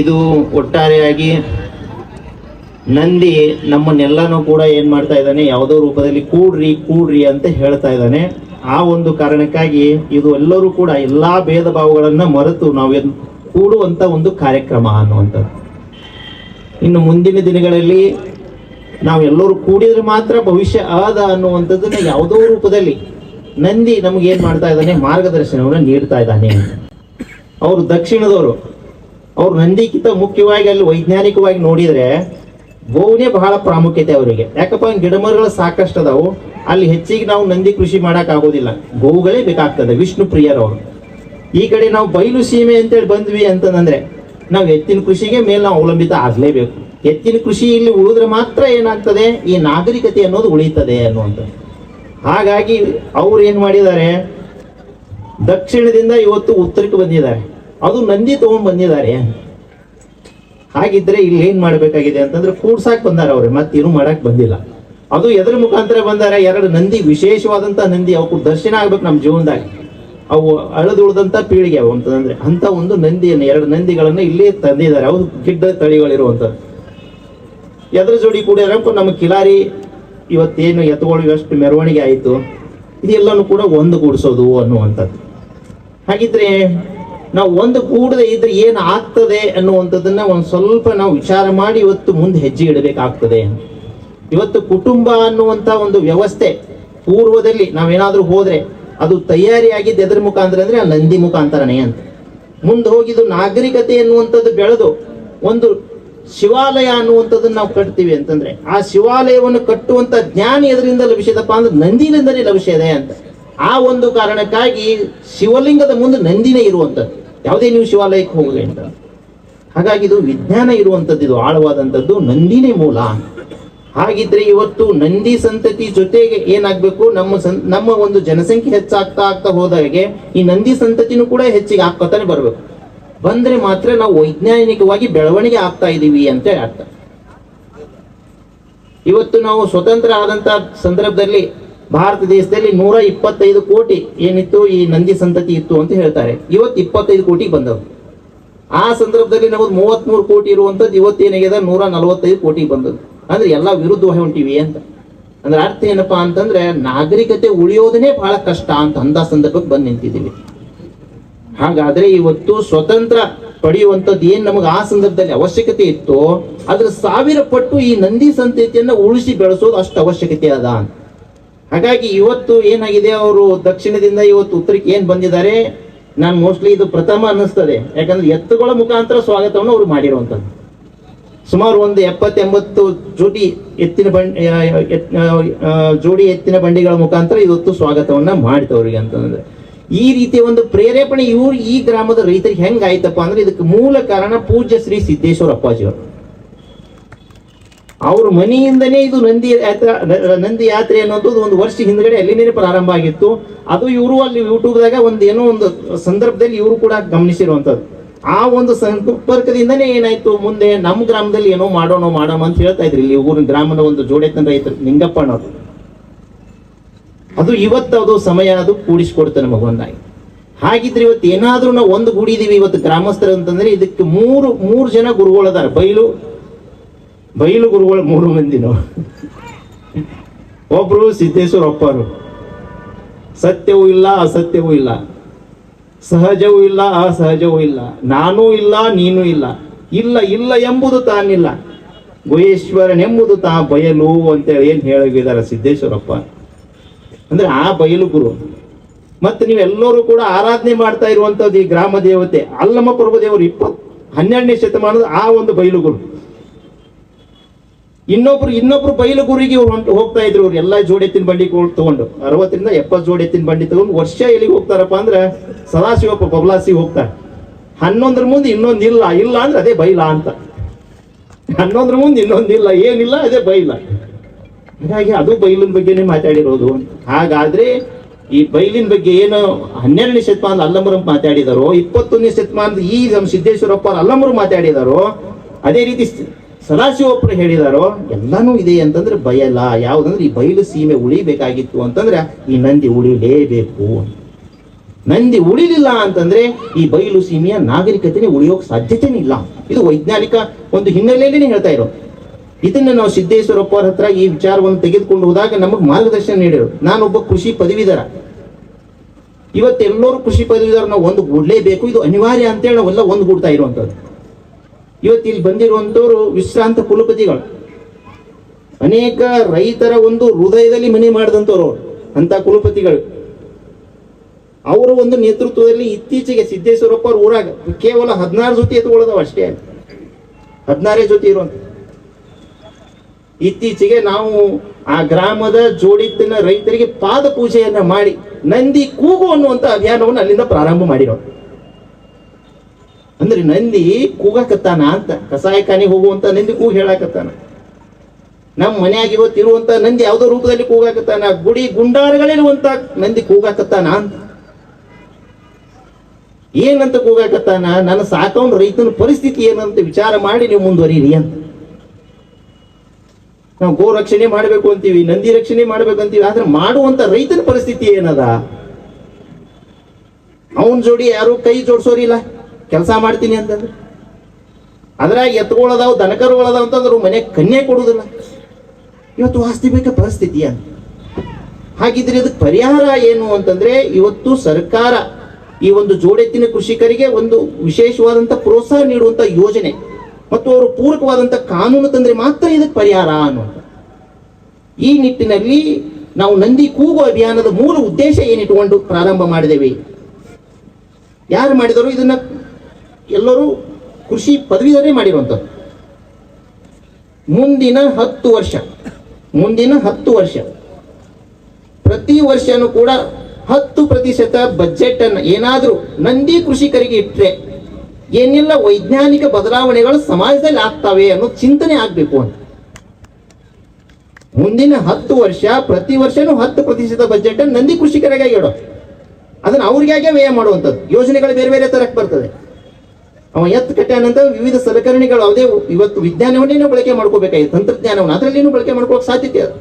ಇದು ಒಟ್ಟಾರೆಯಾಗಿ ನಂದಿ ನಮ್ಮನ್ನೆಲ್ಲನೂ ಕೂಡ ಏನು ಮಾಡ್ತಾ ಇದ್ದಾನೆ, ಯಾವುದೋ ರೂಪದಲ್ಲಿ ಕೂಡ್ರಿ ಕೂಡ್ರಿ ಅಂತ ಹೇಳ್ತಾ ಇದ್ದಾನೆ. ಆ ಒಂದು ಕಾರಣಕ್ಕಾಗಿ ಇದು ಎಲ್ಲರೂ ಕೂಡ ಎಲ್ಲಾ ಭೇದ ಭಾವಗಳನ್ನ ಮರೆತು ನಾವು ಕೂಡುವಂತ ಒಂದು ಕಾರ್ಯಕ್ರಮ ಅನ್ನುವಂಥದ್ದು. ಇನ್ನು ಮುಂದಿನ ದಿನಗಳಲ್ಲಿ ನಾವೆಲ್ಲರೂ ಕೂಡಿದ್ರೆ ಮಾತ್ರ ಭವಿಷ್ಯ ಆದ ಅನ್ನುವಂಥದ್ದನ್ನ ಯಾವುದೋ ರೂಪದಲ್ಲಿ ನಂದಿ ನಮ್ಗೆ ಏನ್ ಮಾಡ್ತಾ ಇದ್ದಾನೆ, ಮಾರ್ಗದರ್ಶನವನ್ನು ನೀಡ್ತಾ ಇದ್ದಾನೆ. ಅವರು ದಕ್ಷಿಣದವರು. ಅವ್ರು ನಂದಿಗಿಂತ ಮುಖ್ಯವಾಗಿ ಅಲ್ಲಿ ವೈಜ್ಞಾನಿಕವಾಗಿ ನೋಡಿದ್ರೆ ಗೋವುನೇ ಬಹಳ ಪ್ರಾಮುಖ್ಯತೆ ಅವರಿಗೆ. ಯಾಕಪ್ಪ ಗಿಡಮರಗಳು ಸಾಕಷ್ಟು ಅದಾವು. ಅಲ್ಲಿ ಹೆಚ್ಚಿಗೆ ನಾವು ನಂದಿ ಕೃಷಿ ಮಾಡಕ್ ಆಗೋದಿಲ್ಲ. ಗೋವುಗಳೇ ಬೇಕಾಗ್ತದೆ, ವಿಷ್ಣು ಪ್ರಿಯರವರು ಈ ಕಡೆ ನಾವು ಬಯಲು ಸೀಮೆ ಅಂತೇಳಿ ಬಂದ್ವಿ ಅಂತಂದ್ರೆ ನಾವು ಎತ್ತಿನ ಕೃಷಿಗೆ ಮೇಲೆ ನಾವು ಅವಲಂಬಿತ ಆಗ್ಲೇಬೇಕು. ಎತ್ತಿನ ಕೃಷಿ ಇಲ್ಲಿ ಉಳಿದ್ರೆ ಮಾತ್ರ ಏನಾಗ್ತದೆ? ಈ ನಾಗರಿಕತೆ ಅನ್ನೋದು ಉಳಿತದೆ ಅನ್ನುವಂಥ ಹಾಗಾಗಿ ಅವ್ರು ಏನ್ ಮಾಡಿದ್ದಾರೆ? ದಕ್ಷಿಣದಿಂದ ಇವತ್ತು ಉತ್ತರಕ್ಕೆ ಬಂದಿದ್ದಾರೆ. ಅದು ನಂದಿ ತಗೊಂಡ್ ಬಂದಿದ್ದಾರೆ. ಹಾಗಿದ್ರೆ ಇಲ್ಲಿ ಏನ್ ಮಾಡ್ಬೇಕಾಗಿದೆ ಅಂತಂದ್ರೆ ಕೂಡ್ಸಾಕ್ ಬಂದಾರ ಅವ್ರೆ, ಮತ್ತೇನು ಮಾಡಕ್ ಬಂದಿಲ್ಲ. ಅದು ಎದ್ರ ಮುಖಾಂತರ ಬಂದಾರ? ಎರಡು ನಂದಿ, ವಿಶೇಷವಾದಂತ ನಂದಿ ಅವಕ್ಕೂ ದರ್ಶನ ಆಗ್ಬೇಕು ನಮ್ಮ ಜೀವನದಾಗ. ಅವು ಅಳದುಳದಂತ ಪೀಳಿಗೆ ಅವು ಅಂತಂದ್ರೆ, ಅಂತ ಒಂದು ನಂದಿಯನ್ನು, ಎರಡು ನಂದಿಗಳನ್ನ ಇಲ್ಲಿ ತಂದಿದ್ದಾರೆ. ಅವು ಗಿಡ್ಡ ತಳಿಗಳಿರುವಂಥದ್ದು. ಎದ್ರ ಜೋಡಿ ಕೂಡ ನಮ್ಮ ಕಿಲಾರಿ, ಇವತ್ತೇನು ಎತ್ತುಗಳು ಎಷ್ಟು ಮೆರವಣಿಗೆ ಆಯಿತು. ಇದೆಲ್ಲನೂ ಕೂಡ ಒಂದು ಕೂಡಿಸೋದು ಅನ್ನುವಂಥದ್ದು. ಹಾಗಿದ್ರೆ ನಾವು ಒಂದು ಕೂಡದೆ ಇದ್ರೆ ಏನು ಆಗ್ತದೆ ಅನ್ನುವಂಥದ್ದನ್ನ ಒಂದು ಸ್ವಲ್ಪ ನಾವು ವಿಚಾರ ಮಾಡಿ ಇವತ್ತು ಮುಂದೆ ಹೆಜ್ಜೆ ಇಡಬೇಕಾಗ್ತದೆ. ಇವತ್ತು ಕುಟುಂಬ ಅನ್ನುವಂಥ ಒಂದು ವ್ಯವಸ್ಥೆ ಪೂರ್ವದಲ್ಲಿ ನಾವೇನಾದ್ರೂ ಹೋದ್ರೆ ಅದು ತಯಾರಿ ಆಗಿದ್ದು ಎದ್ರ ಮುಖಾಂತರ ಅಂದ್ರೆ ಆ ನಂದಿ ಮುಖಾಂತರನೇ ಅಂತ. ಮುಂದೆ ಹೋಗಿದ್ದು ನಾಗರಿಕತೆ ಎನ್ನುವಂಥದ್ದು ಬೆಳೆದು ಒಂದು ಶಿವಾಲಯ ಅನ್ನುವಂಥದ್ದನ್ನು ನಾವು ಕಟ್ತೀವಿ ಅಂತಂದ್ರೆ ಆ ಶಿವಾಲಯವನ್ನು ಕಟ್ಟುವಂತ ಜ್ಞಾನ ಎದರಿಂದ ಲಭಿಸಿದಪ್ಪ ಅಂದ್ರೆ ನಂದಿನಿಂದಲೇ ಲಭಿಸಿದೆ ಅಂತ. ಆ ಒಂದು ಕಾರಣಕ್ಕಾಗಿ ಶಿವಲಿಂಗದ ಮುಂದೆ ನಂದಿನೇ ಇರುವಂಥದ್ದು ಯಾವುದೇ ನೀವು ಶಿವಾಲಯಕ್ಕೆ ಹೋಗಲಿ ಅಂತ. ಹಾಗಾಗಿ ಇದು ವಿಜ್ಞಾನ ಇರುವಂಥದ್ದು ಇದು ಆಳವಾದಂಥದ್ದು ನಂದಿನೇ ಮೂಲ. ಹಾಗಿದ್ರೆ ಇವತ್ತು ನಂದಿ ಸಂತತಿ ಜೊತೆಗೆ ಏನಾಗಬೇಕು? ನಮ್ಮ ಸಂ, ನಮ್ಮ ಒಂದು ಜನಸಂಖ್ಯೆ ಹೆಚ್ಚಾಗ್ತಾ ಆಗ್ತಾ ಹೋದಾಗೆ ಈ ನಂದಿ ಸಂತತಿನೂ ಕೂಡ ಹೆಚ್ಚಿಗೆ ಆಗ್ತಾನೆ ಬರಬೇಕು. ಬಂದ್ರೆ ಮಾತ್ರ ನಾವು ವೈಜ್ಞಾನಿಕವಾಗಿ ಬೆಳವಣಿಗೆ ಆಗ್ತಾ ಇದ್ದೀವಿ ಅಂತ ಅರ್ಥ ಇವತ್ತು ನಾವು ಸ್ವತಂತ್ರ ಆದಂತ ಸಂದರ್ಭದಲ್ಲಿ ಭಾರತ ದೇಶದಲ್ಲಿ ನೂರ ಇಪ್ಪತ್ತೈದು ಕೋಟಿ ಏನಿತ್ತು, ಈ ನಂದಿ ಸಂತತಿ ಇತ್ತು ಅಂತ ಹೇಳ್ತಾರೆ. ಇವತ್ತು ಇಪ್ಪತ್ತೈದು ಕೋಟಿ ಬಂದವು. ಆ ಸಂದರ್ಭದಲ್ಲಿ ನಮಗೆ ಮೂವತ್ಮೂರು ಕೋಟಿ ಇರುವಂತದ್ದು ಇವತ್ತೇನಾಗಿದೆ ನೂರ ನಲವತ್ತೈದು ಕೋಟಿ ಬಂದದ್ದು. ಅಂದ್ರೆ ಎಲ್ಲ ವಿರುದ್ಧವಾಗಿ ಹೊಂಟಿವಿ ಅಂತ. ಅಂದ್ರೆ ಅರ್ಥ ಏನಪ್ಪಾ ಅಂತಂದ್ರೆ ನಾಗರಿಕತೆ ಉಳಿಯೋದನ್ನೇ ಬಹಳ ಕಷ್ಟ ಅಂತ ಅಂದ ಸಂದರ್ಭಕ್ಕೆ ಬಂದು ನಿಂತಿದ್ದೀವಿ. ಹಾಗಾದ್ರೆ ಇವತ್ತು ಸ್ವತಂತ್ರ ಪಡೆಯುವಂಥದ್ದು ಏನ್ ನಮಗೆ ಆ ಸಂದರ್ಭದಲ್ಲಿ ಅವಶ್ಯಕತೆ ಇತ್ತು, ಅದ್ರ ಸಾವಿರ ಪಟ್ಟು ಈ ನಂದಿ ಸಂತತಿಯನ್ನ ಉಳಿಸಿ ಬೆಳೆಸೋದು ಅಷ್ಟು ಅವಶ್ಯಕತೆ ಅದ ಅಂತ. ಹಾಗಾಗಿ ಇವತ್ತು ಏನಾಗಿದೆ ಅವರು ದಕ್ಷಿಣದಿಂದ ಇವತ್ತು ಉತ್ತರಕ್ಕೆ ಏನ್ ಬಂದಿದ್ದಾರೆ, ನಾನು ಮೋಸ್ಟ್ಲಿ ಇದು ಪ್ರಥಮ ಅನ್ನಿಸ್ತದೆ. ಯಾಕಂದ್ರೆ ಎತ್ತುಗಳ ಮುಖಾಂತರ ಸ್ವಾಗತವನ್ನು ಅವರು ಮಾಡಿರುವಂತದ್ದು ಸುಮಾರು ಒಂದು ಎಪ್ಪತ್ತೆಂಬತ್ತು ಜೋಡಿ ಎತ್ತಿನ ಬಂಡಿ ಜೋಡಿ ಎತ್ತಿನ ಬಂಡಿಗಳ ಮುಖಾಂತರ ಇವತ್ತು ಸ್ವಾಗತವನ್ನ ಮಾಡಿದವರಿಗೆ ಅಂತಂದ್ರೆ. ಈ ರೀತಿಯ ಒಂದು ಪ್ರೇರೇಪಣೆ ಇವ್ರು ಈ ಗ್ರಾಮದ ರೈತರಿಗೆ ಹೆಂಗಾಯ್ತಪ್ಪ ಅಂದ್ರೆ ಇದಕ್ಕೆ ಮೂಲ ಕಾರಣ ಪೂಜ್ಯ ಶ್ರೀ ಸಿದ್ದೇಶ್ವರ ಅಪ್ಪಾಜಿಯವರು. ಅವ್ರ ಮನೆಯಿಂದನೇ ಇದು ನಂದಿ ಯಾತ್ರಾ, ನಂದಿ ಯಾತ್ರೆ ಅನ್ನೋದು ಒಂದು ವರ್ಷ ಹಿಂದ್ಗಡೆ ಅಲ್ಲಿನೇ ಪ್ರಾರಂಭ ಆಗಿತ್ತು. ಅದು ಇವರು ಅಲ್ಲಿ ಯೂಟ್ಯೂಬ್ದಾಗ ಒಂದು ಏನೋ ಒಂದು ಸಂದರ್ಭದಲ್ಲಿ ಇವರು ಕೂಡ ಗಮನಿಸಿರುವಂಥದ್ದು. ಆ ಒಂದು ಸಂಪರ್ಕದಿಂದನೇ ಏನಾಯ್ತು, ಮುಂದೆ ನಮ್ಮ ಗ್ರಾಮದಲ್ಲಿ ಏನೋ ಮಾಡೋಣ ಮಾಡೋಣ ಅಂತ ಹೇಳ್ತಾ ಇದ್ರಿ. ಇಲ್ಲಿ ಊರಿನ ಗ್ರಾಮದ ಒಂದು ಜೋಡೆತನ ರೈತರು ನಿಂಗಪ್ಪಣ್ಣವ್ರು ಅದು ಇವತ್ತು ಅದು ಸಮಯ ಅದು ಕೂಡಿಸ್ಕೊಡ್ತಾನೆ ಮಗುವನ್ನಾಗಿ ಹಾಗಿದ್ರೆ ಇವತ್ತು ಏನಾದ್ರೂ ನಾವು ಒಂದು ಗೂಡಿದೀವಿ ಇವತ್ತು ಗ್ರಾಮಸ್ಥರು ಅಂತಂದ್ರೆ ಇದಕ್ಕೆ ಮೂರು ಮೂರು ಜನ ಗುರುಗಳದಾರ ಬೈಲು ಬೈಲು ಗುರುಗಳು ಮೂರು ಮಂದಿನು ಒಬ್ರು ಸಿದ್ದೇಶ್ವರ ಒಪ್ಪರು ಸತ್ಯವೂ ಇಲ್ಲ, ಅಸತ್ಯವೂ ಇಲ್ಲ. ಸಹಜವೂ ಇಲ್ಲ, ಅಸಹಜವೂ ಇಲ್ಲ. ನಾನೂ ಇಲ್ಲ, ನೀನೂ ಇಲ್ಲ. ಇಲ್ಲ ಇಲ್ಲ ಎಂಬುದು ತಾನಿಲ್ಲ. ಗುಹೇಶ್ವರನೆಂಬುದು ತಾ ಬಯಲು ಅಂತೇಳಿ ಏನು ಹೇಳಿದ್ದಾರೆ ಸಿದ್ದೇಶ್ವರಪ್ಪ ಅಂದ್ರೆ ಆ ಬಯಲು ಗುರು. ಮತ್ತೆ ನೀವೆಲ್ಲರೂ ಕೂಡ ಆರಾಧನೆ ಮಾಡ್ತಾ ಇರುವಂಥದ್ದು ಈ ಗ್ರಾಮ ದೇವತೆ. ಅಲ್ಲಮ್ಮ ಪ್ರಭುದೇವರು ಇಪ್ಪತ್ತು ಹನ್ನೆರಡನೇ ಶತಮಾನದ ಆ ಒಂದು ಬಯಲು ಗುರು. ಇನ್ನೊಬ್ರು ಇನ್ನೊಬ್ರು ಬಯಲು ಗುರಿಗೆ ಇವ್ರು ಹೊಂಟ್- ಹೋಗ್ತಾ ಇದ್ರು ಅವ್ರು. ಎಲ್ಲಾ ಜೋಡೆತ್ತಿನ ಬಂಡಿ ಕೊ- ತಗೊಂಡು. ಅರವತ್ತರಿಂದ ಎಪ್ಪತ್ತು ಜೋಡೆತ್ತಿನ ಬಂಡಿ ತಗೊಂಡು ವರ್ಷ ಎಲ್ಲಿಗೆ ಹೋಗ್ತಾರಪ್ಪ ಅಂದ್ರೆ ಸದಾಶಿವಪ್ಪ ಬಬಲಾಸಿ ಹೋಗ್ತಾರೆ ಹನ್ನೊಂದ್ರ ಮುಂದೆ ಇನ್ನೊಂದು ಇಲ್ಲ ಇಲ್ಲ ಅಂದ್ರೆ ಅದೇ ಬೈಲ ಅಂತ. ಹನ್ನೊಂದ್ರ ಮುಂದೆ ಇನ್ನೊಂದಿಲ್ಲ ಏನಿಲ್ಲ ಅದೇ ಬೈಲ. ಹಾಗಾಗಿ ಅದು ಬೈಲಿನ ಬಗ್ಗೆನೇ ಮಾತಾಡಿರೋದು ಹಾಗಾದ್ರೆ ಈ ಬೈಲಿನ ಬಗ್ಗೆ ಏನು ಹನ್ನೆರಡನೇ ಶತಮಾನದ ಅಲ್ಲಮರು ಮಾತಾಡಿದಾರೋ, ಇಪ್ಪತ್ತೊಂದನೇ ಶತಮಾನದ ಈ ನಮ್ಮ ಸಿದ್ದೇಶ್ವರಪ್ಪ ಅಲ್ಲಮರು ಮಾತಾಡಿದಾರೋ, ಅದೇ ರೀತಿ ಸದಾಶಿವಪ್ಪರು ಹೇಳಿದಾರೋ, ಎಲ್ಲಾನು ಇದೆ ಅಂತಂದ್ರೆ ಬಯಲ ಯಾವ್ದಂದ್ರೆ ಈ ಬಯಲು ಸೀಮೆ ಉಳಿಬೇಕಾಗಿತ್ತು ಅಂತಂದ್ರೆ ಈ ನಂದಿ ಉಳಿಲೇಬೇಕು. ನಂದಿ ಉಳಿಲಿಲ್ಲ ಅಂತಂದ್ರೆ ಈ ಬಯಲು ಸೀಮೆಯ ನಾಗರಿಕತೆನೇ ಉಳಿಯೋಕ್ ಸಾಧ್ಯತೆನೇ ಇಲ್ಲ. ಇದು ವೈಜ್ಞಾನಿಕ ಒಂದು ಹಿನ್ನೆಲೆಯಲ್ಲಿ ಹೇಳ್ತಾ ಇರೋ ಇದನ್ನ ನಾವು ಸಿದ್ದೇಶ್ವರಪ್ಪ ಹತ್ರ ಈ ವಿಚಾರವನ್ನು ತೆಗೆದುಕೊಂಡು ಹೋದಾಗ ನಮಗೆ ಮಾರ್ಗದರ್ಶನ ನೀಡಿರು ನಾನೊಬ್ಬ ಕೃಷಿ ಪದವೀಧರ. ಇವತ್ತೆಲ್ಲರೂ ಕೃಷಿ ಪದವೀಧರ ನಾವು ಒಂದು ಗೂಡ್ಲೇಬೇಕು. ಇದು ಅನಿವಾರ್ಯ ಅಂತೇಳಿ ನಾವೆಲ್ಲ ಒಂದು ಗೂಡ್ತಾ ಇರುವಂತದ್ದು ಇವತ್ತು ಇಲ್ಲಿ ಬಂದಿರುವಂತವ್ರು ವಿಶ್ರಾಂತ ಕುಲಪತಿಗಳು. ಅನೇಕ ರೈತರ ಒಂದು ಹೃದಯದಲ್ಲಿ ಮನೆ ಮಾಡಿದಂಥವ್ರು ಅಂತ ಕುಲಪತಿಗಳು. ಅವರ ಒಂದು ನೇತೃತ್ವದಲ್ಲಿ ಇತ್ತೀಚೆಗೆ ಸಿದ್ದೇಶ್ವರಪ್ಪ ಅವ್ರ ಊರಾಗ, ಕೇವಲ ಹದಿನಾರು ಜೊತೆ ಎತ್ಕೊಳ್ಳೋದವ ಅಷ್ಟೇ. ಹದಿನಾರೇ ಜೊತೆ ಇರುವಂತ. ಇತ್ತೀಚೆಗೆ ನಾವು ಆ ಗ್ರಾಮದ ಜೋಡಿತ್ತಿನ ರೈತರಿಗೆ ಪಾದ ಪೂಜೆಯನ್ನ ಮಾಡಿ, ನಂದಿ ಕೂಗು ಅನ್ನುವಂತ ಅಭಿಯಾನವನ್ನು ಅಲ್ಲಿಂದ ಪ್ರಾರಂಭ ಮಾಡಿರೋ ಅಂದ್ರೆ ನಂದಿ ಕೂಗಾಕತ್ತಾನ ಅಂತ ಕಸಾಯಖಾನೆಗೆ ಹೋಗುವಂತ ನಂದಿ ಕೂಗು ಹೇಳಾಕತ್ತಾನ. ನಮ್ಮ ಮನ್ಯಾಗ ನಂದಿ ಯಾವ್ದೋ ರೂಪದಲ್ಲಿ ಕೂಗಾಕತ್ತಾನ, ಗುಡಿ ಗುಂಡಾರಗಳಿರುವಂತ ನಂದಿ ಕೂಗಾಕತ್ತಾನ ಅಂತ. ಏನಂತ ಕೂಗಾಕತ್ತಾನ, ನನ್ನ ಸಾಕವನ್ ರೈತನ ಪರಿಸ್ಥಿತಿ ಏನಂತ ವಿಚಾರ ಮಾಡಿ ನೀವು ಮುಂದುವರಿಯಿರಿ ಅಂತ. ನಾವು ಗೋ ರಕ್ಷಣೆ ಮಾಡಬೇಕು ಅಂತೀವಿ, ನಂದಿ ರಕ್ಷಣೆ ಮಾಡ್ಬೇಕು ಅಂತೀವಿ, ಆದ್ರೆ ಮಾಡುವಂತ ರೈತನ ಪರಿಸ್ಥಿತಿ ಏನದ? ಅವನ ಜೋಡಿ ಯಾರು ಕೈ ಜೋಡ್ಸೋರಿಲ್ಲ. ಕೆಲಸ ಮಾಡ್ತೀನಿ ಅಂತಂದ್ರೆ? ಅದ್ರಾಗ ಎತ್ಕೊಳ್ಳೋದಾವ್ ದನಕರುಗಳದಾವ್ ಅಂತಂದ್ರೆ ಮನೆ ಕನ್ಯೆ ಕೊಡುವುದಿಲ್ಲ ಇವತ್ತು ವಾಸ್ತವಿಕ ಪರಿಸ್ಥಿತಿ ಅಂತ. ಹಾಗಿದ್ರೆ ಇದಕ್ಕೆ ಪರಿಹಾರ ಏನು ಅಂತಂದ್ರೆ ಇವತ್ತು ಸರ್ಕಾರ ಈ ಒಂದು ಜೋಡೆತ್ತಿನ ಕೃಷಿಕರಿಗೆ ಒಂದು ವಿಶೇಷವಾದಂತ ಪ್ರೋತ್ಸಾಹ ನೀಡುವಂತ ಯೋಜನೆ ಮತ್ತು ಅವರು ಪೂರಕವಾದಂತ ಕಾನೂನು ತಂದ್ರೆ ಮಾತ್ರ ಇದಕ್ಕೆ ಪರಿಹಾರ ಅನ್ನುವಂಥ ಈ ನಿಟ್ಟಿನಲ್ಲಿ ನಾವು ನಂದಿ ಕೂಗು ಅಭಿಯಾನದ ಮೂಲ ಉದ್ದೇಶ ಏನಿಟ್ಟುಕೊಂಡು ಪ್ರಾರಂಭ ಮಾಡಿದೆವಿ ಯಾರು ಮಾಡಿದರು? ಇದನ್ನ ಎಲ್ಲರೂ ಕೃಷಿ ಪದವೀಧರೇ ಮಾಡಿರುವಂಥದ್ದು ಮುಂದಿನ ಹತ್ತು ವರ್ಷ, ಮುಂದಿನ ಹತ್ತು ವರ್ಷ. ಪ್ರತಿ ವರ್ಷನೂ ಕೂಡ ಹತ್ತು ಪ್ರತಿಶತ ಬಜೆಟ್ ಅನ್ನು ಏನಾದರೂ ನಂದಿ ಕೃಷಿಕರಿಗೆ ಇಟ್ಟರೆ ಏನೆಲ್ಲ ವೈಜ್ಞಾನಿಕ ಬದಲಾವಣೆಗಳು ಸಮಾಜದಲ್ಲಿ ಆಗ್ತವೆ ಅನ್ನೋ ಚಿಂತನೆ ಆಗಬೇಕು ಅಂತ. ಮುಂದಿನ ಹತ್ತು ವರ್ಷ ಪ್ರತಿ ವರ್ಷನೂ ಹತ್ತು ಪ್ರತಿಶತ ಬಜೆಟ್ ನಂದಿ ಕೃಷಿಕರಿಗೆ ಇಡೋ ಅದನ್ನ ಅವ್ರಿಗಾಗೆ ವ್ಯಯ ಮಾಡುವಂಥದ್ದು ಯೋಜನೆಗಳು ಬೇರೆ ಬೇರೆ ತರಕ್ಕೆ ಬರ್ತದೆ. ಅವ ಎತ್ತು ಕಟ್ಟಾನಂತ ವಿವಿಧ ಸಲಕರಣೆಗಳು ಯಾವುದೇ ಇವತ್ತು ವಿಜ್ಞಾನವನ್ನೇನು ನಾವು ಬಳಕೆ ಮಾಡ್ಕೋಬೇಕಾಗಿದೆ ತಂತ್ರಜ್ಞಾನವನ್ನು ಅದರಲ್ಲಿನೂ ಬಳಕೆ ಮಾಡ್ಕೊಳ್ಳೋಕೆ ಸಾಧ್ಯತೆ ಅದು.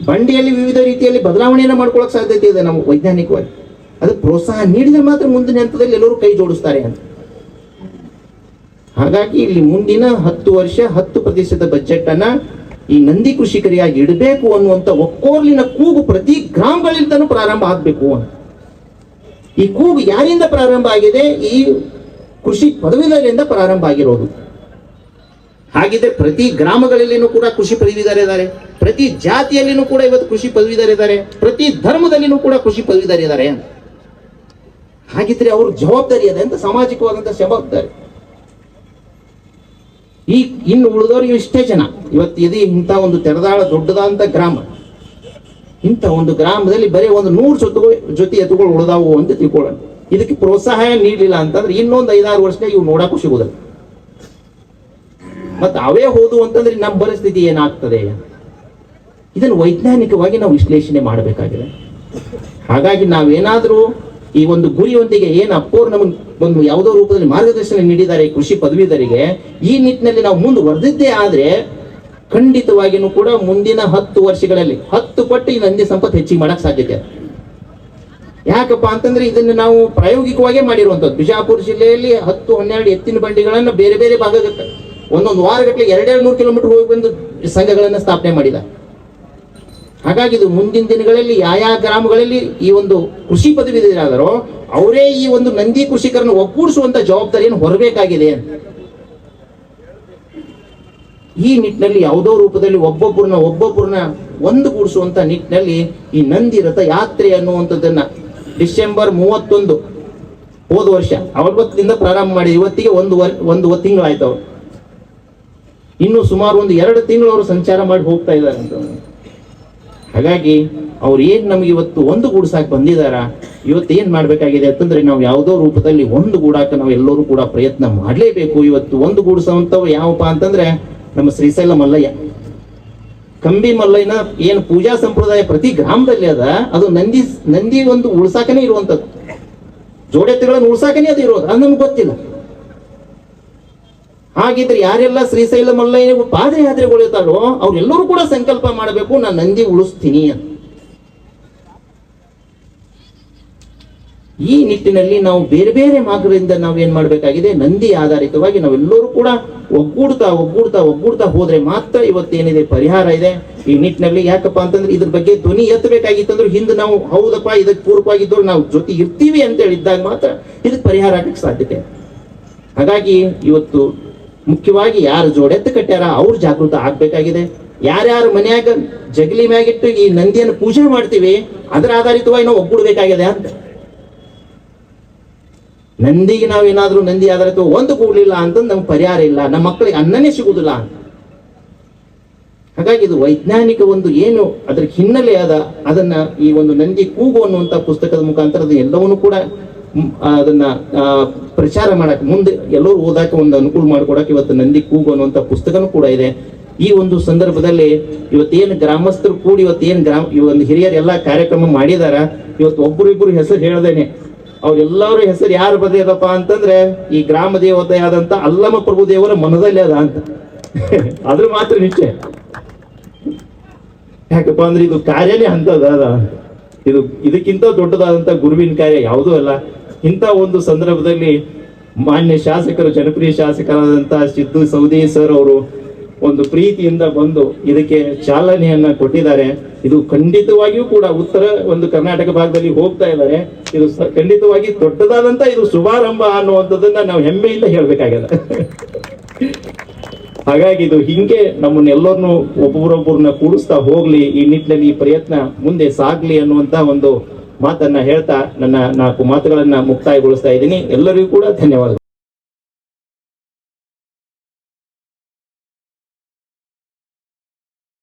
ಬಂಡಿಯಲ್ಲಿ ವಿವಿಧ ರೀತಿಯಲ್ಲಿ ಬದಲಾವಣೆಯನ್ನು ಮಾಡ್ಕೊಳ್ಳೋಕೆ ಸಾಧ್ಯತೆ ಇದೆ ನಮ್ಮ ವೈಜ್ಞಾನಿಕವಾಗಿ. ಅದು ಪ್ರೋತ್ಸಾಹ ನೀಡಿದ್ರೆ ಮಾತ್ರ ಮುಂದಿನ ಹಂತದಲ್ಲಿ ಎಲ್ಲರೂ ಕೈ ಜೋಡಿಸ್ತಾರೆ ಅಂತ. ಹಾಗಾಗಿ ಇಲ್ಲಿ ಮುಂದಿನ ಹತ್ತು ವರ್ಷ, ಹತ್ತು ಪ್ರತಿಶತ ಬಜೆಟ್ ಅನ್ನ ಈ ನಂದಿ ಕೃಷಿಕರಿಯಾಗಿ ಇಡಬೇಕು ಅನ್ನುವಂತ ಒಕ್ಕೋರ್ಲಿನ ಕೂಗು ಪ್ರತಿ ಗ್ರಾಮಗಳಿಂದನೂ ಪ್ರಾರಂಭ ಆಗಬೇಕು ಅಂತ. ಈ ಕೂಗು ಯಾರಿಂದ ಪ್ರಾರಂಭ ಆಗಿದೆ? ಈ ಕೃಷಿ ಪದವೀಧರರಿಂದ ಪ್ರಾರಂಭ ಆಗಿರೋದು. ಹಾಗಿದ್ರೆ ಪ್ರತಿ ಗ್ರಾಮಗಳಲ್ಲಿನೂ ಕೂಡ ಕೃಷಿ ಪದವೀಧರ ಇದ್ದಾರೆ. ಪ್ರತಿ ಜಾತಿಯಲ್ಲಿನೂ ಕೂಡ ಇವತ್ತು ಕೃಷಿ ಪದವೀಧರ ಇದ್ದಾರೆ. ಪ್ರತಿ ಧರ್ಮದಲ್ಲಿನೂ ಕೂಡ ಕೃಷಿ ಪದವೀಧರ ಇದ್ದಾರೆ ಅಂತ. ಹಾಗಿದ್ರೆ ಅವ್ರ ಜವಾಬ್ದಾರಿ ಅದೇ ಅಂತ ಸಾಮಾಜಿಕವಾದಂತ ಜವಾಬ್ದಾರಿ. ಈ ಇನ್ನು ಉಳಿದವರು ಇಷ್ಟೇ ಜನ. ಇವತ್ತು ಇದು ಇಂಥ ಒಂದು ತೆರೆದಾಳ ದೊಡ್ಡದಾದಂತ ಗ್ರಾಮ. ಇಂಥ ಒಂದು ಗ್ರಾಮದಲ್ಲಿ ಬರೀ ಒಂದು ನೂರು ಜೊತೆ ಜೊತೆ ಎತ್ತುಗಳು ಉಳಿದಾವು ಅಂತ ತಿಳ್ಕೊಳ್ಳೋಣ. ಇದಕ್ಕೆ ಪ್ರೋತ್ಸಾಹ ನೀಡಲಿಲ್ಲ ಅಂತಂದ್ರೆ ಇನ್ನೊಂದು ಐದಾರು ವರ್ಷದಾಗ ಇವು ನೋಡಕ್ಕೂ ಸಿಗುದಿಲ್ಲ. ಮತ್ತೆ ಅವೇ ಹೋದು ಅಂತಂದ್ರೆ ನಮ್ಮ ಪರಿಸ್ಥಿತಿ ಏನಾಗ್ತದೆ? ಇದನ್ನು ವೈಜ್ಞಾನಿಕವಾಗಿ ನಾವು ವಿಶ್ಲೇಷಣೆ ಮಾಡಬೇಕಾಗಿದೆ. ಹಾಗಾಗಿ ನಾವೇನಾದ್ರೂ ಈ ಒಂದು ಗುರಿಯೊಂದಿಗೆ ಏನು ಅಪ್ಪೋರು ನಮಗೆ ಒಂದು ಯಾವುದೋ ರೂಪದಲ್ಲಿ ಮಾರ್ಗದರ್ಶನ ನೀಡಿದ್ದಾರೆ ಕೃಷಿ ಪದವೀಧರಿಗೆ, ಈ ನಿಟ್ಟಿನಲ್ಲಿ ನಾವು ಮುಂದುವರೆದಿದ್ದೇ ಆದ್ರೆ ಖಂಡಿತವಾಗಿಯೂ ಕೂಡ ಮುಂದಿನ ಹತ್ತು ವರ್ಷಗಳಲ್ಲಿ ಹತ್ತು ಪಟ್ಟು ಈ ನಂದಿ ಸಂಪತ್ತು ಹೆಚ್ಚಿಗೆ ಮಾಡಕ್ ಸಾಧ್ಯತೆ. ಯಾಕಪ್ಪ ಅಂತಂದ್ರೆ ಇದನ್ನು ನಾವು ಪ್ರಾಯೋಗಿಕವಾಗೇ ಮಾಡಿರುವಂಥದ್ದು. ಬಿಜಾಪುರ ಜಿಲ್ಲೆಯಲ್ಲಿ ಹತ್ತು, ಹನ್ನೆರಡು ಎತ್ತಿನ ಬಂಡಿಗಳನ್ನು ಬೇರೆ ಬೇರೆ ಭಾಗಕ್ಕೆ ಒಂದೊಂದು ವಾರಗಟ್ಟಲೆ ಎರಡೆರಡು ನೂರು ಕಿಲೋಮೀಟರ್ ಹೋಗಿ ಬಂದು ಸಂಘಗಳನ್ನ ಸ್ಥಾಪನೆ ಮಾಡಿದ. ಹಾಗಾಗಿ ಇದು ಮುಂದಿನ ದಿನಗಳಲ್ಲಿ ಯಾವ ಗ್ರಾಮಗಳಲ್ಲಿ ಈ ಒಂದು ಕೃಷಿ ಪದವೀಧರಾದರೋ ಅವರೇ ಈ ಒಂದು ನಂದಿ ಕೃಷಿಕರನ್ನು ಒಗ್ಗೂಡಿಸುವಂತ ಜವಾಬ್ದಾರಿಯನ್ನು ಹೊರಬೇಕಾಗಿದೆ ಈ ನಿಟ್ಟಿನಲ್ಲಿ ಯಾವುದೋ ರೂಪದಲ್ಲಿ ಒಬ್ಬೊಬ್ಬರನ್ನ ಒಬ್ಬೊಬ್ಬರನ್ನ ಒಂದುಗೂಡಿಸುವಂತ ನಿಟ್ಟಿನಲ್ಲಿ ಈ ನಂದಿ ರಥ ಯಾತ್ರೆ ಅನ್ನುವಂಥದ್ದನ್ನ ಡಿಸೆಂಬರ್ ಮೂವತ್ತೊಂದು, ಹೋದ ವರ್ಷ, ಅವತ್ತಿಂದ ಪ್ರಾರಂಭ ಮಾಡಿ ಇವತ್ತಿಗೆ ಒಂದು ವರ್, ಒಂದು ತಿಂಗಳಾಯ್ತು ಅವರು. ಇನ್ನು ಸುಮಾರು ಒಂದು ಎರಡು ತಿಂಗಳು ಅವರು ಸಂಚಾರ ಮಾಡಿ ಹೋಗ್ತಾ ಇದ್ದಾರೆ ಅಂತ. ಹಾಗಾಗಿ ಅವ್ರು ಏನು ನಮಗೆ ಇವತ್ತು ಒಂದು ಗೂಡ್ಸಾಕ್ ಬಂದಿದಾರ ಇವತ್ತು ಏನು ಮಾಡ್ಬೇಕಾಗಿದೆ ಅಂತಂದ್ರೆ ನಾವು ಯಾವುದೋ ರೂಪದಲ್ಲಿ ಒಂದು ಗೂಡಾಕ ನಾವು ಎಲ್ಲರೂ ಕೂಡ ಪ್ರಯತ್ನ ಮಾಡಲೇಬೇಕು. ಇವತ್ತು ಒಂದು ಗೂಡಿಸುವಂತವು ಯಾವಪ್ಪ ಅಂತಂದ್ರೆ ನಮ್ಮ ಶ್ರೀಶೈಲ ಮಲ್ಲಯ್ಯ ಕಂಬಿ ಮಲ್ಲಯ್ಯನ ಏನು ಪೂಜಾ ಸಂಪ್ರದಾಯ ಪ್ರತಿ ಗ್ರಾಮದಲ್ಲಿ ಅದ, ಅದು ನಂದಿ ನಂದಿ ಒಂದು ಉಳ್ಸಾಕನೇ ಇರುವಂತದ್ದು. ಜೋಡೆತ್ತುಗಳನ್ನು ಉಳ್ಸಾಕನೇ ಅದು ಇರೋದು, ಅದು ನಮ್ಗೆ ಗೊತ್ತಿಲ್ಲ. ಹಾಗಿದ್ರೆ ಯಾರೆಲ್ಲ ಶ್ರೀಶೈಲ ಮಲ್ಲಯ್ಯ ಪಾದಯಾತ್ರೆಗಳು ಇರ್ತಾರೋ ಅವ್ರೆಲ್ಲರೂ ಕೂಡ ಸಂಕಲ್ಪ ಮಾಡಬೇಕು, ನಾನು ನಂದಿ ಉಳಿಸ್ತೀನಿ ಅಂತ. ಈ ನಿಟ್ಟಿನಲ್ಲಿ ನಾವು ಬೇರೆ ಬೇರೆ ಮಾರ್ಗದಿಂದ ನಾವು ಏನ್ ಮಾಡಬೇಕಾಗಿದೆ? ನಂದಿ ಆಧಾರಿತವಾಗಿ ನಾವೆಲ್ಲರೂ ಕೂಡ ಒಗ್ಗೂಡ್ತಾ ಒಗ್ಗೂಡ್ತಾ ಒಗ್ಗೂಡ್ತಾ ಹೋದ್ರೆ ಮಾತ್ರ ಇವತ್ತೇನಿದೆ ಪರಿಹಾರ ಇದೆ. ಈ ನಿಟ್ಟಿನಲ್ಲಿ ಯಾಕಪ್ಪ ಅಂತಂದ್ರೆ ಇದ್ರ ಬಗ್ಗೆ ಧ್ವನಿ ಎತ್ತಬೇಕಾಗಿತ್ತಂದ್ರೆ ಹಿಂದೆ ನಾವು ಹೌದಪ್ಪ, ಇದಕ್ಕೆ ಪೂರ್ವವಾಗಿದ್ದವ್ರು ನಾವು ಜೊತೆ ಇರ್ತೀವಿ ಅಂತ ಹೇಳಿದ್ದಾಗ ಮಾತ್ರ ಇದಕ್ಕೆ ಪರಿಹಾರ ಆಗಕ್ಕೆ ಸಾಧ್ಯತೆ. ಹಾಗಾಗಿ ಇವತ್ತು ಮುಖ್ಯವಾಗಿ ಯಾರು ಜೋಡೆತ್ತು ಕಟ್ಟ್ಯಾರ? ಅವ್ರು ಜಾಗೃತ ಆಗ್ಬೇಕಾಗಿದೆ. ಯಾರ್ಯಾರು ಮನೆಯಾಗ ಜಗಲಿ ಮ್ಯಾಗಿಟ್ಟು ಈ ನಂದಿಯನ್ನು ಪೂಜೆ ಮಾಡ್ತೀವಿ, ಅದರ ಆಧಾರಿತವಾಗಿ ನಾವು ಒಗ್ಗೂಡ್ಬೇಕಾಗಿದೆ ಅಂತ. ನಂದಿಗೆ ನಾವೇನಾದ್ರೂ ನಂದಿ ಆದರೆ ಒಂದು ಕೂಡಲಿಲ್ಲ ಅಂತಂದ್ರೆ ನಮ್ಗೆ ಪರಿಹಾರ ಇಲ್ಲ. ನಮ್ಮ ಮಕ್ಕಳಿಗೆ ಅನ್ನನೇ ಸಿಗುವುದಿಲ್ಲ ಅಂತ. ಹಾಗಾಗಿ ಇದು ವೈಜ್ಞಾನಿಕ ಒಂದು ಏನು ಅದರ ಹಿನ್ನೆಲೆ ಅದ ಅದನ್ನ ಈ ಒಂದು ನಂದಿ ಕೂಗು ಅನ್ನುವಂತ ಪುಸ್ತಕದ ಮುಖಾಂತರ ಅದು ಎಲ್ಲವನ್ನೂ ಕೂಡ ಅದನ್ನ ಪ್ರಚಾರ ಮಾಡಕ್ ಮುಂದೆ ಎಲ್ಲರೂ ಓದಾಕ ಒಂದು ಅನುಕೂಲ ಮಾಡ್ಕೊಡಕ್ಕೆ ಇವತ್ತು ನಂದಿ ಕೂಗು ಅನ್ನುವಂತ ಪುಸ್ತಕನೂ ಕೂಡ ಇದೆ. ಈ ಒಂದು ಸಂದರ್ಭದಲ್ಲಿ ಇವತ್ತೇನು ಗ್ರಾಮಸ್ಥರು ಕೂಡಿ ಇವತ್ತೇನು ಗ್ರಾಮ, ಈ ಒಂದು ಹಿರಿಯರು ಎಲ್ಲ ಕಾರ್ಯಕ್ರಮ ಮಾಡಿದಾರ. ಇವತ್ತು ಒಬ್ಬರು ಇಬ್ಬರು ಹೆಸರು ಹೇಳ್ದೇನೆ. ಅವ್ರೆಲ್ಲರೂ ಹೆಸರು ಯಾರು ಬದಿಯದಪ್ಪ ಅಂತಂದ್ರೆ ಈ ಗ್ರಾಮ ದೇವತೆ ಆದಂತ ಅಲ್ಲಮ ಪ್ರಭು ದೇವರ ಮನದಲ್ಲಿ ಅದ ಅಂತ. ಅದ್ರ ಮಾತ್ರ ನಿಶ್ಚಯ. ಯಾಕಪ್ಪ ಅಂದ್ರೆ ಇದು ಕಾರ್ಯನೇ ಅಂತದ ಇದು ಇದಕ್ಕಿಂತ ದೊಡ್ಡದಾದಂತ ಗುರುವಿನ ಕಾರ್ಯ ಯಾವುದೂ ಅಲ್ಲ. ಇಂಥ ಒಂದು ಸಂದರ್ಭದಲ್ಲಿ ಮಾನ್ಯ ಶಾಸಕರು, ಜನಪ್ರಿಯ ಶಾಸಕರಾದಂತಹ ಸಿದ್ದು ಸೌದಿ ಸರ್ ಅವರು ಒಂದು ಪ್ರೀತಿಯಿಂದ ಬಂದು ಇದಕ್ಕೆ ಚಾಲನೆಯನ್ನ ಕೊಟ್ಟಿದ್ದಾರೆ. ಇದು ಖಂಡಿತವಾಗಿಯೂ ಕೂಡ ಉತ್ತರ ಒಂದು ಕರ್ನಾಟಕ ಭಾಗದಲ್ಲಿ ಹೋಗ್ತಾ ಇದ್ದಾರೆ. ಇದು ಖಂಡಿತವಾಗಿ ದೊಡ್ಡದಾದಂತ ಇದು ಶುಭಾರಂಭ ಅನ್ನುವಂಥದ್ದನ್ನ ನಾವು ಹೆಮ್ಮೆಯಿಂದ ಹೇಳ್ಬೇಕಾಗಿದೆ ಹಾಗಾಗಿ ಇದು ಹಿಂಗೆ ನಮ್ಮನ್ನೆಲ್ಲರನ್ನು ಒಬ್ಬೊಬ್ಬರೊಬ್ಬರನ್ನ ಕೂಡಿಸ್ತಾ ಹೋಗ್ಲಿ, ಈ ನಿಟ್ಟಿನಲ್ಲಿ ಈ ಪ್ರಯತ್ನ ಮುಂದೆ ಸಾಗ್ಲಿ ಅನ್ನುವಂತ ಒಂದು ಮಾತನ್ನ ಹೇಳ್ತಾ ನನ್ನ ನಾಲ್ಕು ಮಾತುಗಳನ್ನ ಮುಕ್ತಾಯಗೊಳಿಸ್ತಾ ಇದ್ದೀನಿ. ಎಲ್ಲರಿಗೂ ಕೂಡ ಧನ್ಯವಾದಗಳು.